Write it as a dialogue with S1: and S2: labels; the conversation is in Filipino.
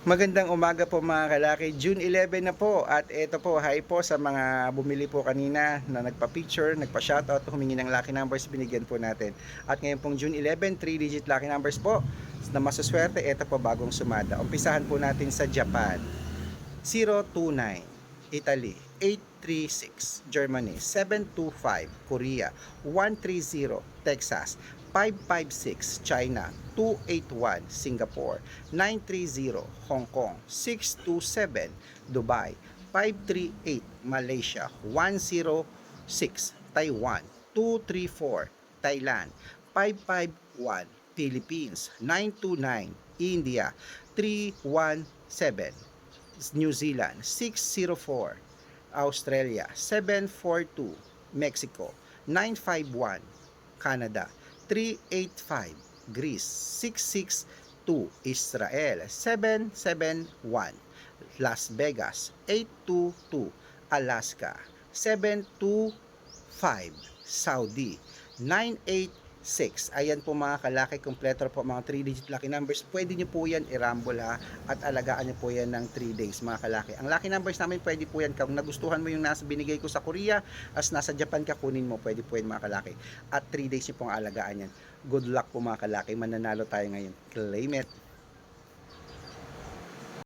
S1: Magandang umaga po mga kalaki. June 11 na po at ito po, hi po sa mga bumili po kanina na nagpa-picture, nagpa-shoutout, humingi ng lucky numbers, binigyan po natin. At ngayon pong June 11, 3-digit lucky numbers po na masuswerte, ito po bagong sumada. Umpisahan po natin sa Japan. 029, Italy, 836, Germany, 725, Korea, 130, Texas, 556, China, 281, Singapore, 930, Hong Kong, 627, Dubai, 538, Malaysia, 106, Taiwan, 234, Thailand, 551, Philippines, 929, India, 317, New Zealand. 604 Australia. 742 Mexico. 951 Canada. 385 Greece. 662 Israel. 771 Las Vegas. 822 Alaska. 725 Saudi 986 Ayan po mga kalaki, kompleto po mga 3-digit lucky numbers. Pwede nyo po yan i-rumble ha at alagaan nyo po yan ng 3 days mga kalaki. Ang lucky numbers namin pwede po yan kung nagustuhan mo yung nasa binigay ko sa Korea as nasa Japan ka kunin mo, pwede po yan mga kalaki. At 3 days nyo pong alagaan yan. Good luck po mga kalaki, mananalo tayo ngayon. Claim it!